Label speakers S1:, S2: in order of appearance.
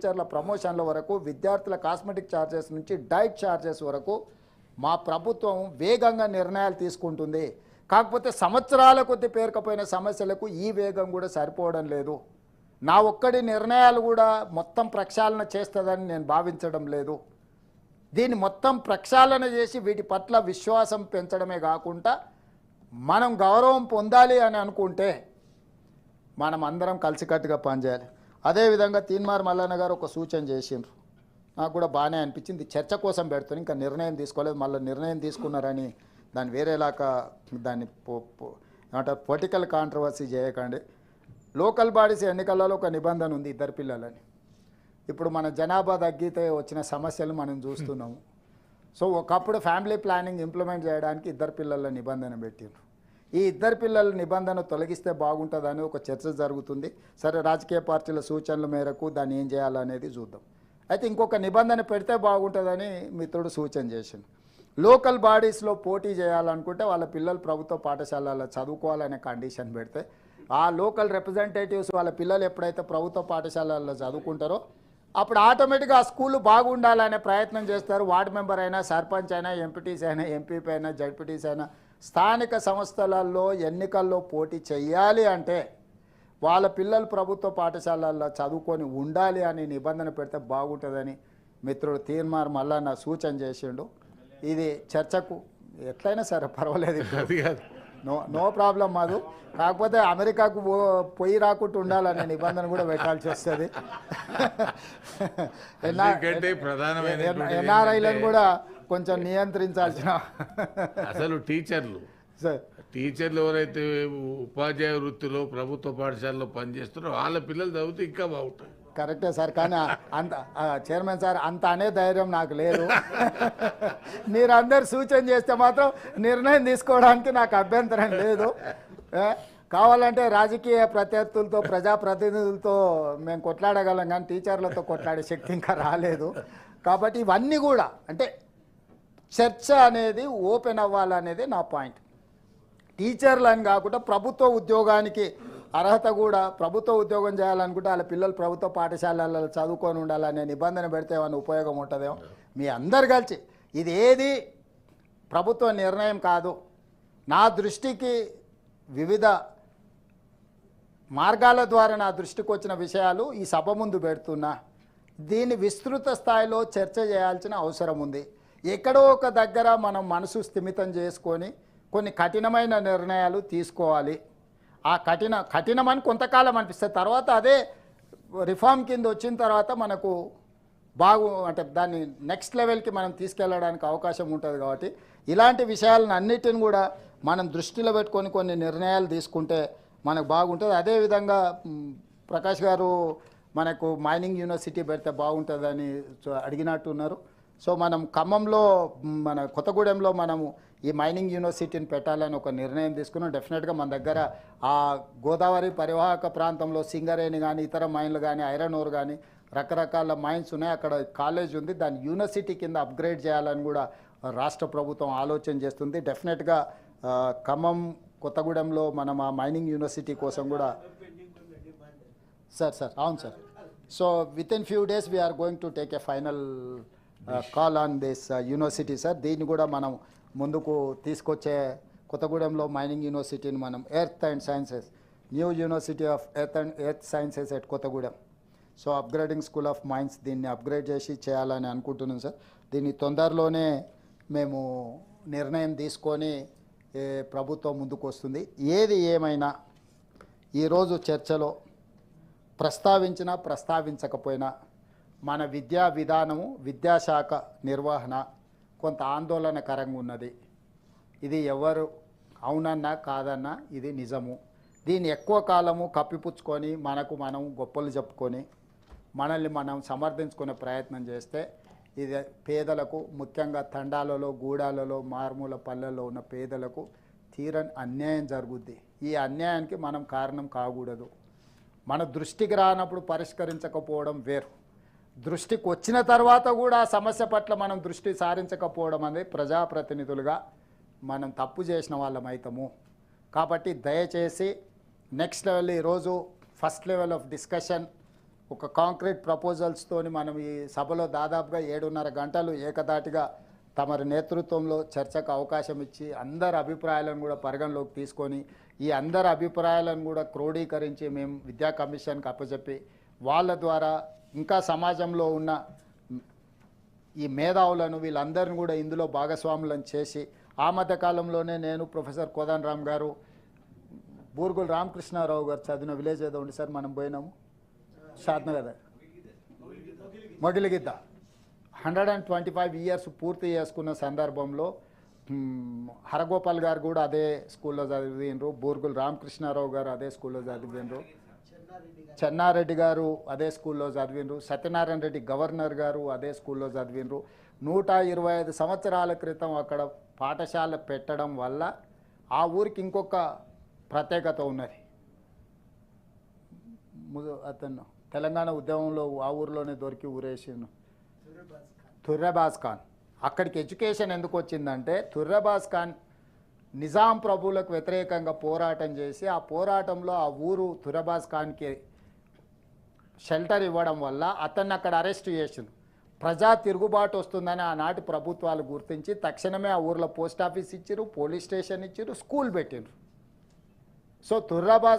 S1: టీచర్ల ప్రమోషన్ల వరకు విద్యార్థుల కాస్మెటిక్ ఛార్జెస్ నుంచి డైట్ ఛార్జెస్ వరకు మా ప్రభుత్వం వేగంగా నిర్ణయాలు తీసుకుంటుంది. కాకపోతే సంవత్సరాల కొద్ది పేరుకపోయిన సమస్యలకు ఈ వేగం కూడా సరిపోవడం లేదు. నా ఒక్కడి నిర్ణయాలు కూడా మొత్తం ప్రక్షాళన చేస్తుందని నేను భావించడం లేదు. దీన్ని మొత్తం ప్రక్షాళన చేసి వీటి పట్ల విశ్వాసం పెంచడమే కాకుండా మనం గౌరవం పొందాలి అని అనుకుంటే మనం అందరం కలిసికట్టుగా పనిచేయాలి. అదేవిధంగా తీన్మార్ మల్లన్న గారు ఒక సూచన చేసిండ్రు. నాకు కూడా బాగానే అనిపించింది. చర్చ కోసం పెడుతుంది ఇంకా నిర్ణయం తీసుకోలేదు. మళ్ళీ నిర్ణయం తీసుకున్నారని దాన్ని వేరేలాగా దాన్ని ఏమంటారు పొలిటికల్ కాంట్రవర్సీ చేయకండి. లోకల్ బాడీస్ ఎన్నికలలో ఒక నిబంధన ఉంది ఇద్దరు పిల్లలని. ఇప్పుడు మన జనాభా తగ్గితే వచ్చిన సమస్యలు మనం చూస్తున్నాము. సో ఒకప్పుడు ఫ్యామిలీ ప్లానింగ్ ఇంప్లిమెంట్ చేయడానికి ఇద్దరు పిల్లల నిబంధన పెట్టిండ్రు. ఈ ఇద్దరు పిల్లల నిబంధన తొలగిస్తే బాగుంటుందని ఒక చర్చ జరుగుతుంది. సరే రాజకీయ పార్టీల సూచనల మేరకు దాన్ని ఏం చేయాలనేది చూద్దాం. అయితే ఇంకొక నిబంధన పెడితే బాగుంటుందని మిత్రుడు సూచన చేసిండు. లోకల్ బాడీస్లో పోటీ చేయాలనుకుంటే వాళ్ళ పిల్లలు ప్రభుత్వ పాఠశాలలో చదువుకోవాలనే కండిషన్ పెడితే ఆ లోకల్ రిప్రజెంటేటివ్స్ వాళ్ళ పిల్లలు ఎప్పుడైతే ప్రభుత్వ పాఠశాలల్లో చదువుకుంటారో అప్పుడు ఆటోమేటిక్గా ఆ స్కూల్ బాగుండాలనే ప్రయత్నం చేస్తారు. వార్డు మెంబర్ అయినా సర్పంచ్ అయినా ఎంపీటీసీ అయినా ఎంపీపీ అయినా జడ్పీటీసీ అయినా స్థానిక సంస్థలలో ఎన్నికల్లో పోటీ చేయాలి అంటే వాళ్ళ పిల్లలు ప్రభుత్వ పాఠశాలల్లో చదువుకొని ఉండాలి అని నిబంధన పెడితే బాగుంటుందని మిత్రుడు తీర్మార్ మల్లన్న సూచన చేసిండు. ఇది చర్చకు ఎట్లయినా సరే పర్వాలేదు నో నో ప్రాబ్లం మాదు. కాకపోతే అమెరికాకు పో- పోయి రాకుండా ఉండాలనే నిబంధన కూడా పెట్టాల్సి వస్తుంది. ఎన్ఆర్ఐలను కూడా కొంచెం నియంత్రించాల్సిన
S2: అసలు టీచర్లు.
S1: సార్.
S2: టీచర్లు ఎవరైతే ఉపాధ్యాయ వృత్తిలో ప్రభుత్వ పాఠశాలలో పనిచేస్తున్నారో వాళ్ళ పిల్లలు చదివితే ఇంకా బాగుంటుంది.
S1: కరెక్టే సార్ కానీ అంత చైర్మన్ సార్ అంత అనే ధైర్యం నాకు లేదు. మీరు అందరు సూచన చేస్తే మాత్రం నిర్ణయం తీసుకోవడానికి నాకు అభ్యంతరం లేదు. కావాలంటే రాజకీయ ప్రత్యర్థులతో ప్రజాప్రతినిధులతో మేము కొట్లాడగలం కానీ టీచర్లతో కొట్లాడే శక్తి ఇంకా రాలేదు. కాబట్టి ఇవన్నీ కూడా అంటే చర్చ అనేది ఓపెన్ అవ్వాలనేది నా పాయింట్. టీచర్లు అని కాకుండా ప్రభుత్వ ఉద్యోగానికి అర్హత కూడా ప్రభుత్వ ఉద్యోగం చేయాలనుకుంటే వాళ్ళ పిల్లలు ప్రభుత్వ పాఠశాలలో చదువుకొని ఉండాలనే నిబంధన పెడితే ఏమైనా ఉపయోగం ఉంటుందేమో? మీ అందరు కలిసి ఇది ఏది? ప్రభుత్వ నిర్ణయం కాదు. నా దృష్టికి వివిధ మార్గాల ద్వారా నా దృష్టికి వచ్చిన విషయాలు ఈ సభ ముందు పెడుతున్నా. దీన్ని విస్తృత స్థాయిలో చర్చ చేయాల్సిన అవసరం ఉంది. ఎక్కడో ఒక దగ్గర మనం మనసు స్థిమితం చేసుకొని కొన్ని కఠినమైన నిర్ణయాలు తీసుకోవాలి. ఆ కఠిన కఠినమని కొంతకాలం అనిపిస్తుంది తర్వాత అదే రిఫార్మ్ కింద వచ్చిన తర్వాత మనకు బాగు అంటే దాన్ని నెక్స్ట్ లెవెల్కి మనం తీసుకెళ్ళడానికి అవకాశం ఉంటుంది కాబట్టి ఇలాంటి విషయాలను అన్నిటిని కూడా మనం దృష్టిలో పెట్టుకొని కొన్ని నిర్ణయాలు తీసుకుంటే మనకు బాగుంటుంది. అదేవిధంగా ప్రకాష్ గారు మనకు మైనింగ్ యూనివర్సిటీ పెడితే బాగుంటుందని అడిగినట్టున్నారు. సో మనం ఖమ్మంలో మన కొత్తగూడెంలో మనము ఈ మైనింగ్ యూనివర్సిటీని పెట్టాలని ఒక నిర్ణయం తీసుకున్నాం. డెఫినెట్గా మన దగ్గర ఆ గోదావరి పరివాహక ప్రాంతంలో సింగరేణి కానీ ఇతర మైన్లు కానీ ఐరన్ ఓర్ కానీ రకరకాల మైన్స్ ఉన్నాయి. అక్కడ కాలేజ్ ఉంది. దాన్ని యూనివర్సిటీ కింద అప్గ్రేడ్ చేయాలని కూడా రాష్ట్ర ప్రభుత్వం ఆలోచన చేస్తుంది. డెఫినెట్గా ఖమ్మం కొత్తగూడెంలో మనం ఆ మైనింగ్ యూనివర్సిటీ కోసం కూడా సార్ సార్ అవును sir. So with in few days we are going to take a final call on this university sir దీన్ని కూడా మనం ముందుకు తీసుకొచ్చే కొత్తగూడెంలో మైనింగ్ యూనివర్సిటీని మనం earth and sciences new university of earth and earth sciences at Kothagudem so upgrading school of mines దీన్ని upgrade చేసి చేయాలని అనుకుంటున్నాం సార్. దీన్ని తొందరలోనే మేము నిర్ణయం తీసుకొని ఏ, ప్రభుత్వం ముందుకు వస్తుంది. ఏది ఏమైనా ఈరోజు చర్చలో ప్రస్తావించినా ప్రస్తావించకపోయినా మన విద్యా విధానము విద్యాశాఖ నిర్వహణ కొంత ఆందోళనకరంగా ఉన్నది. ఇది ఎవరు? అవునన్నా కాదన్నా ఇది నిజము. దీన్ని ఎక్కువ కాలము కప్పిపుచ్చుకొని మనకు మనం గొప్పలు చెప్పుకొని మనల్ని మనం సమర్థించుకునే ప్రయత్నం చేస్తే ఇది పేదలకు ముఖ్యంగా తండాలలో గూడాలలో మారుమూల పల్లెల్లో ఉన్న పేదలకు తీరని అన్యాయం జరుగుద్ది. ఈ అన్యాయానికి మనం కారణం కాకూడదు. మన దృష్టికి రానప్పుడు పరిష్కరించకపోవడం వేరు. దృష్టికి వచ్చిన తర్వాత కూడా సమస్య పట్ల మనం దృష్టి సారించకపోవడం అనేది ప్రజాప్రతినిధులుగా మనం తప్పు చేసిన వాళ్ళం అవుతాము కాబట్టి దయచేసి నెక్స్ట్ లెవెల్ ఈరోజు ఫస్ట్ లెవెల్ ఆఫ్ డిస్కషన్ ఒక కాంక్రీట్ ప్రపోజల్స్తోని మనం ఈ సభలో దాదాపుగా ఏడున్నర గంటలు ఏకదాటిగా తమరి నేతృత్వంలో చర్చకు అవకాశం ఇచ్చి అందరి అభిప్రాయాలను కూడా పరిగణలోకి తీసుకొని ఈ అందరి అభిప్రాయాలను కూడా క్రోడీకరించి మేము విద్యా కమిషన్కి అప్పచెప్పి వాళ్ళ ద్వారా ఇంకా సమాజంలో ఉన్న ఈ మేధావులను వీళ్ళందరిని కూడా ఇందులో భాగస్వాములను చేసి ఆ మధ్య కాలంలోనే నేను ప్రొఫెసర్ కోదన్ రామ్ గారు బూర్గుల రామకృష్ణారావు గారు చదివిన విలేజ్ ఏదో ఉంది సార్ మనం పోయినాము. షాద్నగర్. కదా Mogiligidda. Hundred and twenty five years పూర్తి చేసుకున్న సందర్భంలో హరగోపాల్ గారు కూడా అదే స్కూల్లో చదివిండ్రు బూర్గుల రామకృష్ణారావు గారు అదే స్కూల్లో చదివిండ్రు. చెన్నారెడ్డి గారు. అదే స్కూల్లో చదివిండ్రు. సత్యనారాయణ రెడ్డి గవర్నర్ గారు అదే స్కూల్లో చదివిండ్రు. నూట ఇరవై ఐదు సంవత్సరాల క్రితం అక్కడ పాఠశాల పెట్టడం వల్ల ఆ ఊరికి ఇంకొక ప్రత్యేకత ఉన్నది. అతను తెలంగాణ ఉద్యమంలో ఆ ఊరిలోనే దొరికి ఊరేసిండు. తుర్రబాజ్ ఖాన్. అక్కడికి ఎడ్యుకేషన్ ఎందుకు వచ్చిందంటే తుర్రబాజ్ ఖాన్ నిజాం ప్రభువులకు వ్యతిరేకంగా పోరాటం చేసి ఆ పోరాటంలో ఆ ఊరు తురబాజ్ ఖాన్కి షెల్టర్ ఇవ్వడం వల్ల అతన్ని అక్కడ అరెస్ట్ చేసిండు ప్రజా తిరుగుబాటు వస్తుందని ఆనాటి ప్రభుత్వాలు గుర్తించి తక్షణమే ఆ ఊర్లో పోస్ట్ ఆఫీస్ ఇచ్చారు పోలీస్ స్టేషన్ ఇచ్చారు స్కూల్ పెట్టిండ్రు. సో తుర్రాబాజ్